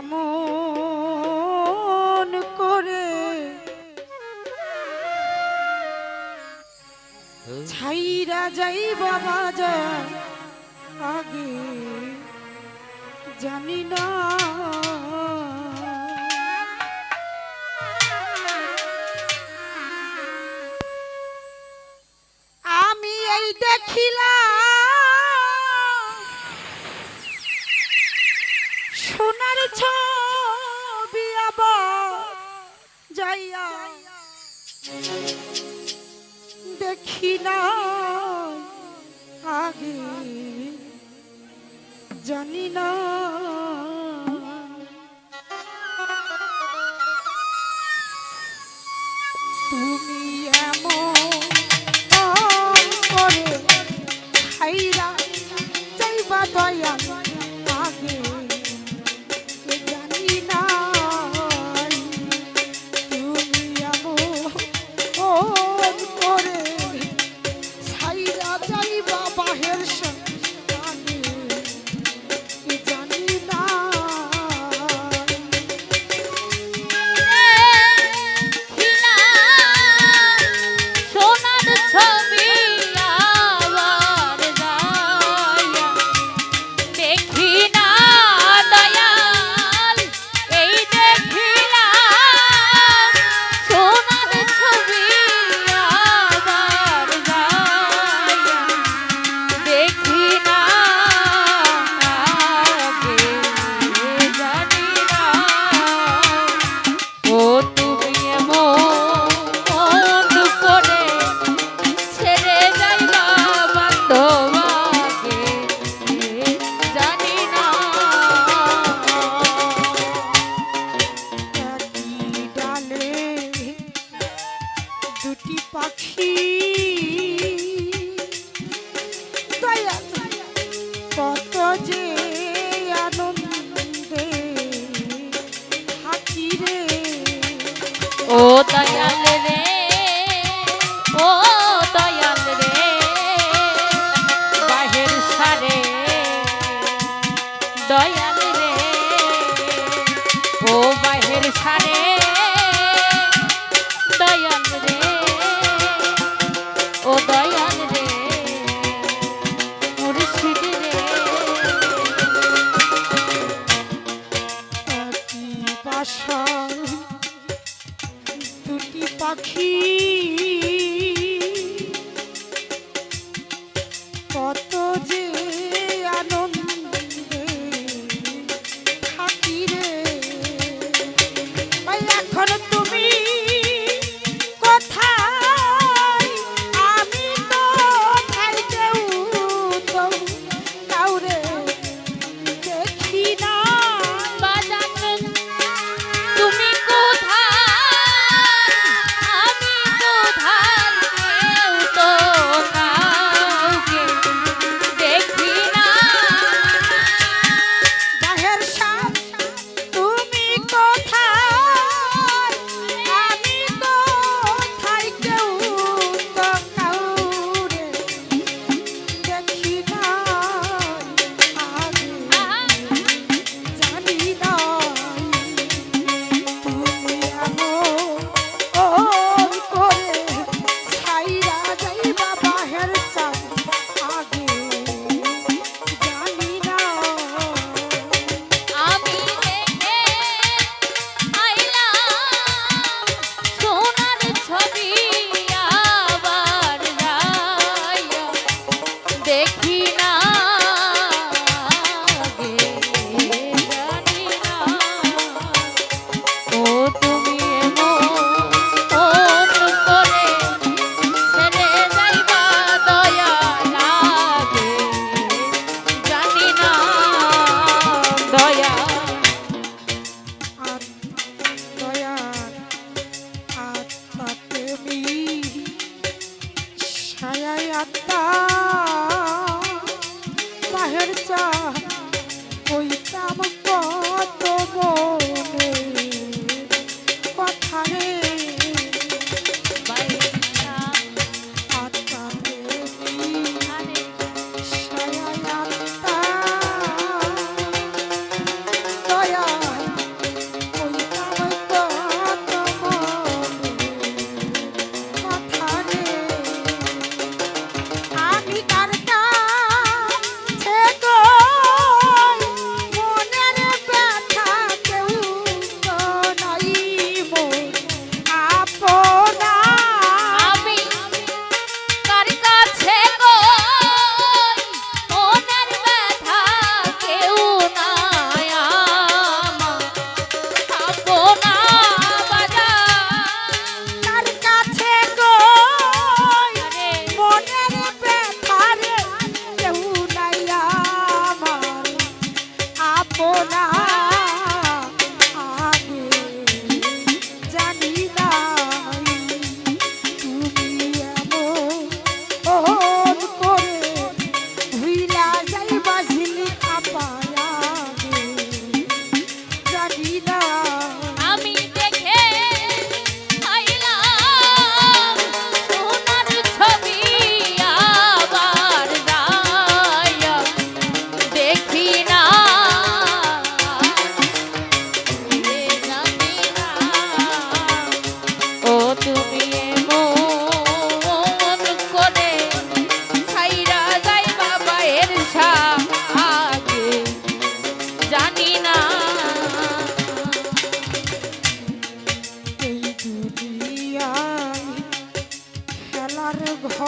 কেমন করে? ছাইরা যাই বাবা যা আগে জানি না। আমি এই দেখিলা ছবি আবার যাইয়া দেখি না আগে জানি না দয়াল রে। ও বাহের সারে দয়াল রে। ও দয়াল রে মুর্শিদ রে। পাশা পাখি দেখি না।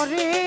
করে